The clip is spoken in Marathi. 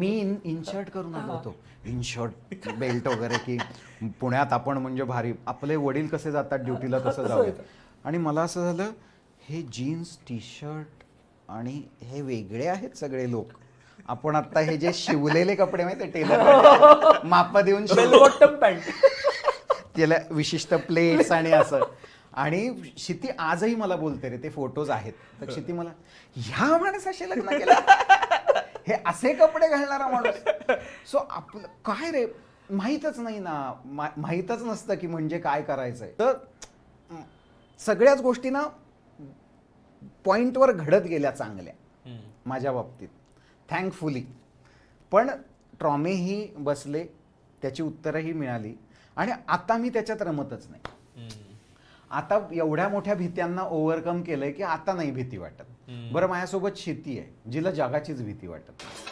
मी इन इनशर्ट करून आलो होतो इनशर्ट बेल्ट वगैरे की पुण्यात आपण म्हणजे भारी. आपले वडील कसे जातात ड्युटीला तसं तसं जाऊ येतं. आणि मला असं झालं हे जीन्स टी शर्ट आणि हे वेगळे आहेत सगळे लोक. आपण आता हे जे शिवलेले कपडे माहिती टेलर माप देऊन पॅन्ट त्याला विशिष्ट प्लेट्स आणि असं. आणि क्षिती आजही मला बोलते रे ते फोटोज आहेत. तर क्षिती मला ह्या माणसाशी लग्न केलं? हे असे कपडे घालणारा माणूस. सो आपलं काय रे? माहीतच नाही ना. माहीतच नसतं की म्हणजे काय करायचंय. तर सगळ्याच गोष्टी ना पॉइंटवर घडत गेल्या चांगल्या. माझ्या बाबतीत. थँकफुली पण ट्रॉमेही बसले त्याची उत्तरंही मिळाली आणि आता मी त्याच्यात रमतच नाही. आता एवढ्या मोठ्या भीत्यांना ओव्हरकम केलंय की आता नाही भीती वाटत. बरं माझ्यासोबत शेती आहे जिला जगाचीच भीती वाटत नाही.